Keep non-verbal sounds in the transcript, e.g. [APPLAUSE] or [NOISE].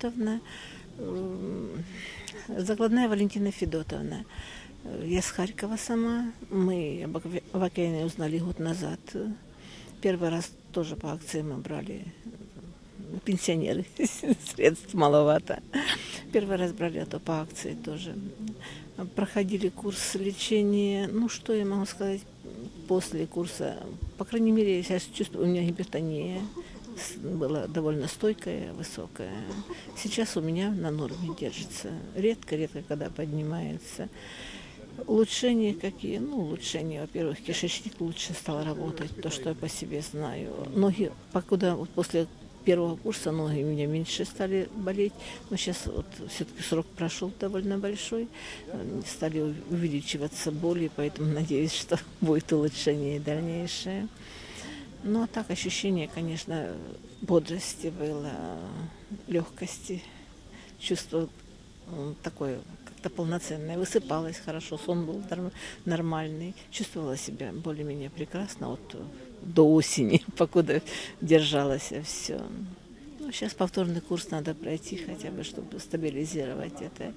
Федотовна, м, закладная Валентина Федотовна. Я с Харькова сама. Мы об Океане узнали год назад. Первый раз тоже по акции мы брали пенсионеры, [LAUGHS] средств маловато. Первый раз брали, а то по акции тоже. Проходили курс лечения. Ну, что я могу сказать после курса? По крайней мере, я сейчас чувствую, у меня гипертония была довольно стойкая, высокая. Сейчас у меня на норме держится. Редко-редко, когда поднимается. Улучшения какие? Ну, улучшения, во-первых, кишечник лучше стал работать, то, что я по себе знаю. Ноги, покуда вот после первого курса ноги у меня меньше стали болеть, но сейчас вот все-таки срок прошел довольно большой, стали увеличиваться боли, поэтому надеюсь, что [LAUGHS] будет улучшение дальнейшее. Ну, а так ощущение, конечно, бодрости было, легкости, чувство такое как-то полноценное. Высыпалась хорошо, сон был норм- нормальный. Чувствовала себя более-менее прекрасно вот до осени, [LAUGHS] покуда держалась все. Ну, сейчас повторный курс надо пройти хотя бы, чтобы стабилизировать это.